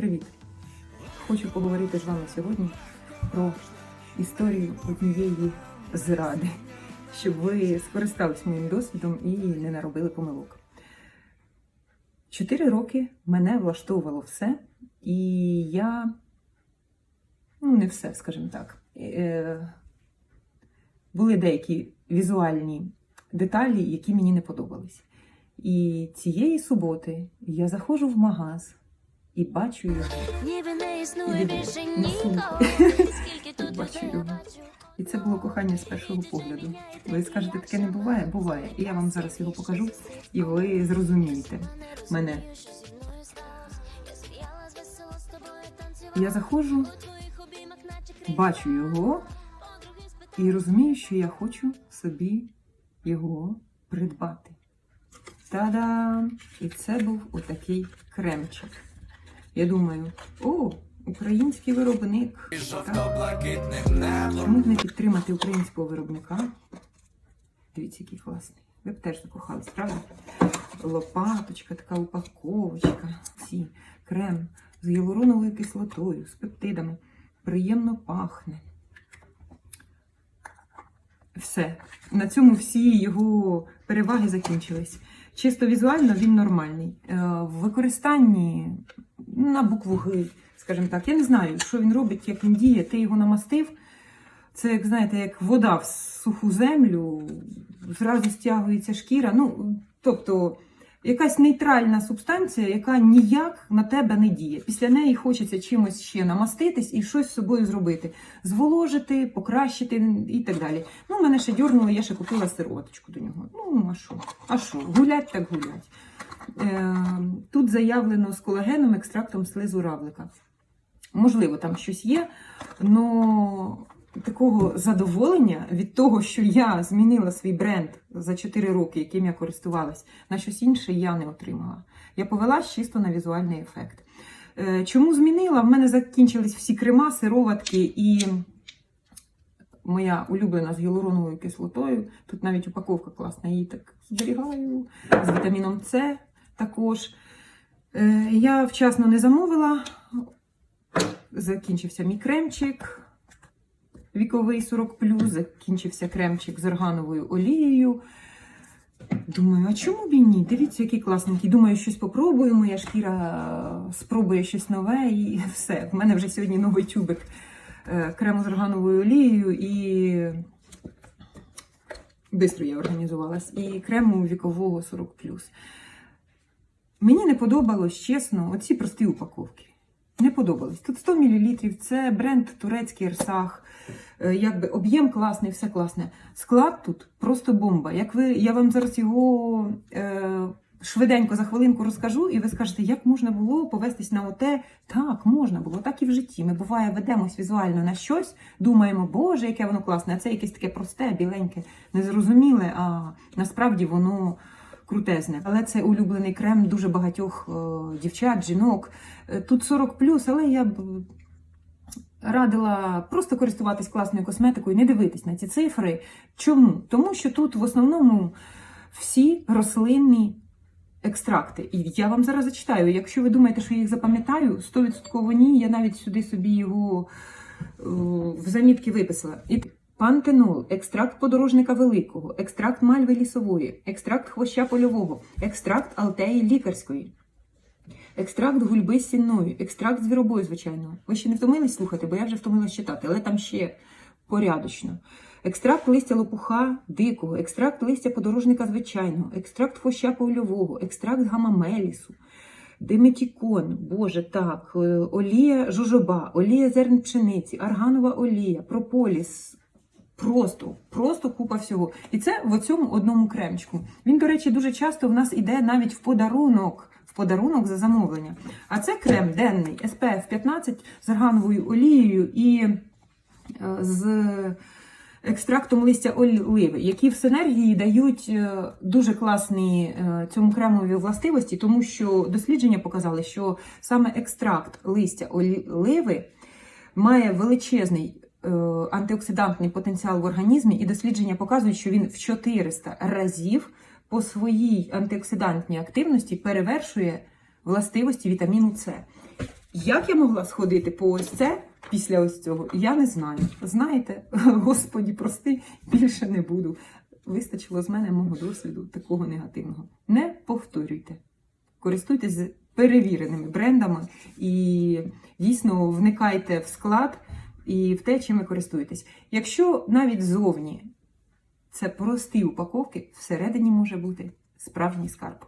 Привіт! Хочу поговорити з вами сьогодні про історію однієї зради, щоб ви скористались моїм досвідом і не наробили помилок. Чотири роки мене влаштовувало все, і я, ну, не все, скажімо так. Е, були деякі візуальні деталі, які мені не подобались. І цієї суботи я заходжу в магаз і бачу його. Ніби не існує більше нікого. Скільки тут Бачу його. І це було кохання з першого погляду. Ви скажете, таке не буває? Буває. І я вам зараз його покажу, і ви зрозумієте мене. Я заходжу, бачу його і розумію, що я хочу собі його придбати. Та-дам! І це був отакий кремчик. Я думаю, о, український виробник. Чому б не підтримати українського виробника? Дивіться, який класний. Ви б теж закохались, правда? Лопаточка, така упаковочка, ці крем з гіалуроновою кислотою, з пептидами. Приємно пахне. Все. На цьому всі його переваги закінчились. Чисто візуально він нормальний. Е, В використанні на букву Г, скажімо так, я не знаю, що він робить, як він діє. Ти його намастив. Це, як знаєте, як вода в суху землю, зразу стягується шкіра. Ну, тобто, якась нейтральна субстанція, яка ніяк на тебе не діє. Після неї хочеться чимось ще намаститись і щось з собою зробити. Зволожити, покращити і так далі. Ну, мене ще дьорнуло, я ще купила сироваточку до нього. Ну, а що? А що? Гулять так гулять. Е, тут заявлено з колагеном, екстрактом слизу равлика. Можливо, там щось є, але такого задоволення від того, що я змінила свій бренд за 4 роки, яким я користувалась, на щось інше я не отримала. Я повелась чисто на візуальний ефект. Е, Чому змінила? В мене закінчились всі крема, сироватки і моя улюблена з гіалуроновою кислотою. Тут навіть упаковка класна, її так зберігаю. З вітаміном С також. Е, Я вчасно не замовила. Закінчився мій кремчик. Віковий 40 закінчився кремчик з органовою олією. Думаю, а чому б і ні? Дивіться, який класненький. Думаю, щось попробую, моя шкіра спробує щось нове і все. В мене вже сьогодні новий тюбик е, крему з органовою олією і бистро я організувалась. І крему вікового 40 Мені не подобалось, чесно, оці прості упаковки. Не подобалось. Тут 100 мл, це бренд турецький Ерсах. Е, Якби об'єм класний, все класне. Склад тут просто бомба. Як ви, я вам зараз його е, швиденько за хвилинку розкажу, і ви скажете, як можна було повестись на оте? Так, можна було, так і в житті. Ми буває ведемось візуально на щось, думаємо, боже, яке воно класне, а це якесь таке просте, біленьке, незрозуміле, а насправді воно крутезне. Але це улюблений крем дуже багатьох е, дівчат, жінок. Е, Тут 40 але я б радила просто користуватись класною косметикою, не дивитись на ці цифри. Чому? Тому що тут в основному всі рослинні екстракти. І я вам зараз зачитаю. Якщо ви думаєте, що я їх запам'ятаю, 100% ні. Я навіть сюди собі його е, в замітки виписала. І Пантенол, екстракт подорожника великого, екстракт мальви лісової, екстракт хвоща польового, екстракт алтеї лікарської, екстракт гульби сінної, екстракт звіробою, звичайно. Ви ще не втомились слухати, бо я вже втомилась читати, але там ще порядочно. Екстракт листя лопуха дикого, екстракт листя подорожника звичайного, екстракт хвоща польового, екстракт гамамелісу. Диметікон, боже, так, е, олія жужоба, олія зерн пшениці, арганова олія, прополіс, Просто, просто купа всього. І це в цьому одному кремчику. Він, до речі, дуже часто в нас іде навіть в подарунок, в подарунок за замовлення. А це крем денний SPF 15 з аргановою олією і е, з екстрактом листя оливи, які в синергії дають е, дуже класні е, цьому кремові властивості, тому що дослідження показали, що саме екстракт листя оливи має величезний антиоксидантний потенціал в організмі, і дослідження показують, що він в 400 разів по своїй антиоксидантній активності перевершує властивості вітаміну С. Як я могла сходити по ось це після ось цього? Я не знаю. Знаєте, Господі, прости, більше не буду. Вистачило з мене мого досвіду такого негативного. Не повторюйте. Користуйтесь перевіреними брендами і дійсно вникайте в склад і в те, чим ви користуєтесь. Якщо навіть зовні це прості упаковки, всередині може бути справжній скарб.